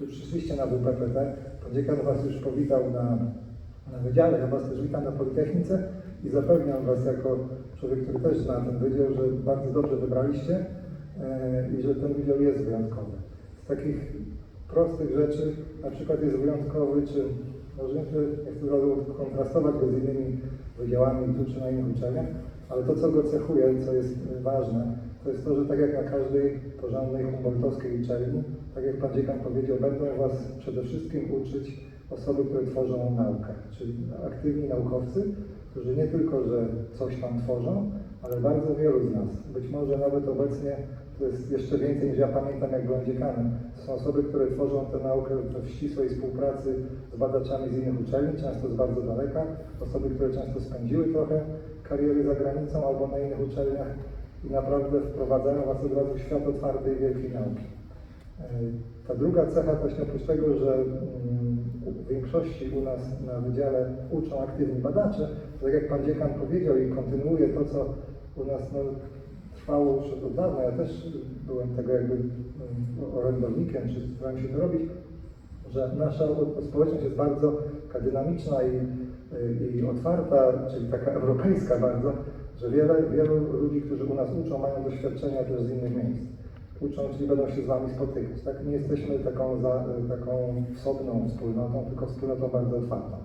którzy przyszliście na WPPT. Pan dziekan Was już powitał na, na wydziale, ja Was też witam na Politechnice i zapewniam Was jako człowiek, który też zna ten wydział, że bardzo dobrze wybraliście e, i że ten wydział jest wyjątkowy. Z takich prostych rzeczy, na przykład jest wyjątkowy, czy może nie chcę, nie chcę od razu kontrastować go z innymi wydziałami tu czy na innych uczelniach, ale to, co go cechuje, co jest ważne, to jest to, że tak jak na każdej porządnej humboldtowskiej uczelni, tak jak Pan Dziekan powiedział, będą Was przede wszystkim uczyć osoby, które tworzą naukę, czyli aktywni naukowcy, którzy nie tylko, że coś tam tworzą, ale bardzo wielu z nas, być może nawet obecnie to jest jeszcze więcej niż ja pamiętam, jak byłem dziekanem. To są osoby, które tworzą tę naukę w ścisłej współpracy z badaczami z innych uczelni, często z bardzo daleka, osoby, które często spędziły trochę kariery za granicą albo na innych uczelniach i naprawdę wprowadzają Was od razu w świat otwartej wielkiej nauki. E, Ta druga cecha właśnie oprócz tego, że mm, większości u nas na wydziale uczą aktywni badacze, tak jak Pan Dziekan powiedział i kontynuuje to, co u nas no, trwało już od dawna, ja też byłem tego jakby mm, orędownikiem, czy starałem się to robić, że nasza społeczność jest bardzo dynamiczna i, i otwarta, czyli taka europejska bardzo, że wiele, wielu ludzi, którzy u nas uczą, mają doświadczenia też z innych miejsc. Uczą, czyli będą się z Wami spotykać. Tak? Nie jesteśmy taką, za, taką wsobną wspólnotą, tylko wspólnotą bardzo otwartą.